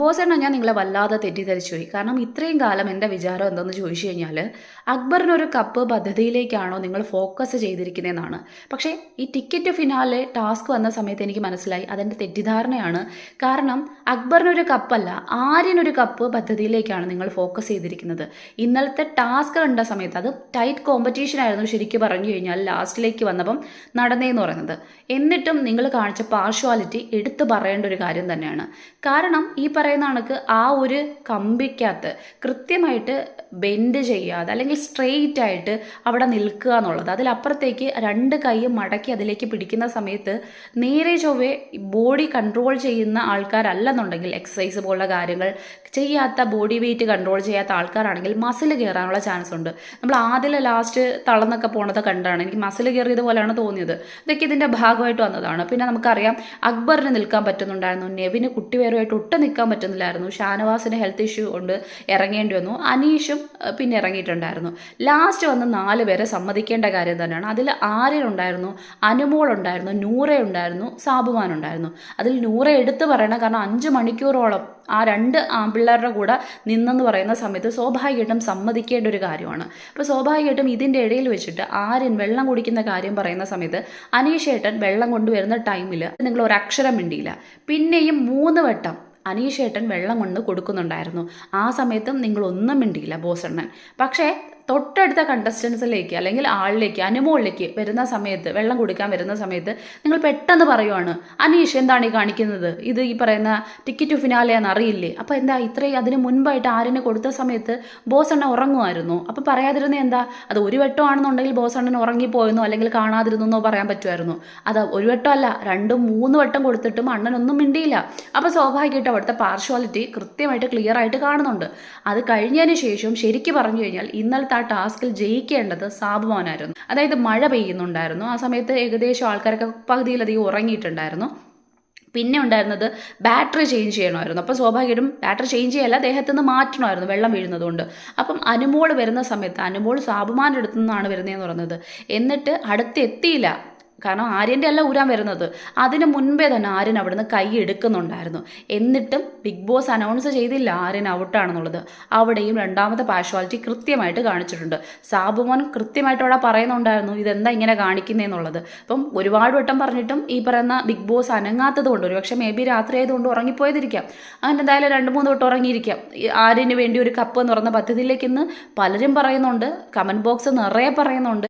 ബോസേണ്ണ ഞാൻ നിങ്ങളെ വല്ലാതെ തെറ്റിദ്ധരിച്ചു പോയി. കാരണം ഇത്രയും കാലം എന്റെ വിചാരം എന്തെന്ന് ചോദിച്ചു കഴിഞ്ഞാൽ അക്ബറിനൊരു കപ്പ് പദ്ധതിയിലേക്കാണോ നിങ്ങൾ ഫോക്കസ് ചെയ്തിരിക്കുന്നതെന്നാണ്. പക്ഷേ ഈ ടിക്കറ്റ് ഫിനാലെ ടാസ്ക് വന്ന സമയത്ത് എനിക്ക് മനസ്സിലായി അതെന്റെ തെറ്റിദ്ധാരണയാണ്. കാരണം അക്ബറിനൊരു കപ്പല്ല ആര്യനൊരു കപ്പ് പദ്ധതിയിലേക്കാണ് നിങ്ങൾ ഫോക്കസ് ചെയ്തിരിക്കുന്നത്. ഇന്നലത്തെ ടാസ്ക് കണ്ട സമയത്ത് അത് ടൈറ്റ് കോമ്പറ്റീഷൻ ആയിരുന്നു ശരിക്കും പറഞ്ഞു കഴിഞ്ഞാൽ ലാസ്റ്റിലേക്ക് വന്നപ്പം നടന്നേന്ന് പറയുന്നത്. എന്നിട്ടും നിങ്ങൾ കാണിച്ച പാർഷ്വാലിറ്റി എടുത്തു പറയേണ്ട ഒരു കാര്യം തന്നെയാണ്. കാരണം ഈ പറയുന്ന കണക്ക് ആ ഒരു കമ്പിക്കകത്ത് കൃത്യമായിട്ട് ബെൻഡ് ചെയ്യാതെ അല്ലെങ്കിൽ സ്ട്രെയിറ്റ് ആയിട്ട് അവിടെ നിൽക്കുക എന്നുള്ളത്. അതിലപ്പുറത്തേക്ക് രണ്ട് കൈയും മടക്കി അതിലേക്ക് പിടിക്കുന്ന സമയത്ത് നേരെ ചൊവ്വെ ബോഡി കൺട്രോൾ ചെയ്യുന്ന ആൾക്കാരല്ലെന്നുണ്ടെങ്കിൽ എക്സസൈസ് പോലുള്ള കാര്യങ്ങൾ ചെയ്യാത്ത ബോഡി വെയിറ്റ് കൺട്രോൾ ചെയ്യാത്ത ആൾക്കാരാണെങ്കിൽ മസിൽ കയറാനുള്ള ചാൻസ് ഉണ്ട്. നമ്മൾ ആദ്യം ലാസ്റ്റ് തളർന്നൊക്കെ പോണത് കണ്ടാണ്. എനിക്ക് മസിൽ കയറിയത് പോലെയാണ് തോന്നിയത്. ഇതൊക്കെ ഇതിന്റെ ഭാഗമായിട്ട് വന്നതാണ്. പിന്നെ നമുക്കറിയാം അക്ബറിന് നിൽക്കാൻ പറ്റുന്നുണ്ടായിരുന്നു നെവിന് കുട്ടിവേരുമായിട്ട് ഒട്ടും നിൽക്കാൻ പറ്റുന്നില്ലായിരുന്നു. ഷാനവാസിന് ഹെൽത്ത് ഇഷ്യൂ കൊണ്ട് ഇറങ്ങേണ്ടി വന്നു. അനീഷും പിന്നെ ഇറങ്ങിയിട്ടുണ്ടായിരുന്നു. ലാസ്റ്റ് വന്ന് നാല് പേരെ സമ്മതിക്കേണ്ട കാര്യം തന്നെയാണ്. അതിൽ ആര്യനുണ്ടായിരുന്നു അനുമോൾ ഉണ്ടായിരുന്നു നൂറ ഉണ്ടായിരുന്നു സാബുമാൻ ഉണ്ടായിരുന്നു. അതിൽ നൂറ എടുത്തു പറയണം. കാരണം അഞ്ച് മണിക്കൂറോളം ആ രണ്ട് ആൺപിള്ളേരുടെ കൂടെ നിന്നെന്ന് പറയുന്ന സമയത്ത് സ്വാഭാവികമായിട്ടും സമ്മതിക്കേണ്ട ഒരു കാര്യമാണ്. അപ്പോൾ സ്വാഭാവികമായിട്ടും ഇതിന്റെ ഇടയിൽ വെച്ചിട്ട് ആര്യൻ വെള്ളം കുടിക്കുന്ന കാര്യം പറയുന്ന സമയത്ത് അനീഷേട്ടൻ വെള്ളം കൊണ്ടുവരുന്ന ടൈമിൽ നിങ്ങൾ ഒരു അക്ഷരം മിണ്ടിയില്ല. പിന്നെയും മൂന്ന് വട്ടം അനീഷേട്ടൻ വെള്ളം കൊണ്ട് കൊടുക്കുന്നുണ്ടായിരുന്നു. ആ സമയത്തും നിങ്ങളൊന്നും മിണ്ടിയില്ല ബോസണ്ണൻ പക്ഷേ തൊട്ടടുത്ത കണ്ടസ്റ്റൻസിലേക്ക് അല്ലെങ്കിൽ ആളിലേക്ക് അനുമോളിലേക്ക് വരുന്ന സമയത്ത് വെള്ളം കുടിക്കാൻ വരുന്ന സമയത്ത് നിങ്ങൾ പെട്ടെന്ന് പറയുവാണ് അനീഷ് എന്താണ് ഈ കാണിക്കുന്നത്? ഇത് ഈ പറയുന്ന ടിക്കറ്റ് ഫിനാലെയാന്ന് അറിയില്ലേ? അപ്പോൾ എന്താ ഇത്രയും അതിന് മുൻപായിട്ട് ആരിനെ കൊടുത്ത സമയത്ത് ബോസ് എണ്ണ ഉറങ്ങുമായിരുന്നു? അപ്പോൾ പറയാതിരുന്ന എന്താ? അത് ഒരു വട്ടമാണെന്നുണ്ടെങ്കിൽ ബോസ് അണ്ണൻ ഉറങ്ങിപ്പോയെന്നോ അല്ലെങ്കിൽ കാണാതിരുന്നെന്നോ പറയാൻ പറ്റുമായിരുന്നു. അത് ഒരു വട്ടം അല്ല രണ്ടും മൂന്ന് വട്ടം കൊടുത്തിട്ടും അണ്ണനൊന്നും മിണ്ടിയില്ല. അപ്പോൾ സ്വാഭാവികമായിട്ട് അവിടുത്തെ പാർഷ്വാലിറ്റി കൃത്യമായിട്ട് ക്ലിയർ ആയിട്ട് കാണുന്നുണ്ട്. അത് കഴിഞ്ഞതിന് ശേഷം ശരിക്കും പറഞ്ഞു കഴിഞ്ഞാൽ ഇന്നലത്തെ ആ ടാസ്കിൽ ജയിക്കേണ്ടത് സാബുവാനായിരുന്നു അതായത് മഴ പെയ്യുന്നുണ്ടായിരുന്നു. ആ സമയത്ത് ഏകദേശം ആൾക്കാരൊക്കെ പകുതിയിലധികം ഉറങ്ങിയിട്ടുണ്ടായിരുന്നു. പിന്നെ ഉണ്ടായിരുന്നത് ബാറ്ററി ചേഞ്ച് ചെയ്യണമായിരുന്നു. അപ്പോൾ സ്വാഭാവികമായിട്ടും ബാറ്ററി ചേഞ്ച് ചെയ്യല്ല ദേഹത്ത് നിന്ന് മാറ്റണമായിരുന്നു വെള്ളം വീഴുന്നതുകൊണ്ട്. അപ്പം അനുമോൾ വരുന്ന സമയത്ത് അനുമോൾ സാബുമാന്റെ അടുത്തു നിന്നാണ് വരുന്നതെന്ന് പറയുന്നത്. എന്നിട്ട് അടുത്തെത്തിയില്ല. കാരണം ആര്യന്റെ അല്ല ഊരാൻ വരുന്നത്. അതിന് മുൻപേ തന്നെ ആര്യൻ അവിടുന്ന് കൈ എടുക്കുന്നുണ്ടായിരുന്നു. എന്നിട്ടും ബിഗ് ബോസ് അനൗൺസ് ചെയ്തില്ല ആര്യൻ ഔട്ടാണെന്നുള്ളത്. അവിടെയും രണ്ടാമത്തെ പാഷ്വാലിറ്റി കൃത്യമായിട്ട് കാണിച്ചിട്ടുണ്ട്. സാബുമോൻ കൃത്യമായിട്ട് അവിടെ പറയുന്നുണ്ടായിരുന്നു ഇതെന്താ ഇങ്ങനെ കാണിക്കുന്നതെന്നുള്ളത് അപ്പം ഒരുപാട് വട്ടം പറഞ്ഞിട്ടും ഈ പറയുന്ന ബിഗ് ബോസ് അനങ്ങാത്തത് കൊണ്ട് ഒരുപക്ഷെ മേ ബി രാത്രി ആയതുകൊണ്ട് ഉറങ്ങിപ്പോയതിരിക്കാം. അങ്ങനെ എന്തായാലും രണ്ട് മൂന്ന് വട്ടം ഉറങ്ങിയിരിക്കാം. ആര്യന് വേണ്ടി ഒരു കപ്പ് എന്ന് പറയുന്ന പദ്ധതിയിലേക്ക് ഇന്ന് പലരും പറയുന്നുണ്ട് കമന്റ് ബോക്സ് നിറയെ പറയുന്നുണ്ട്.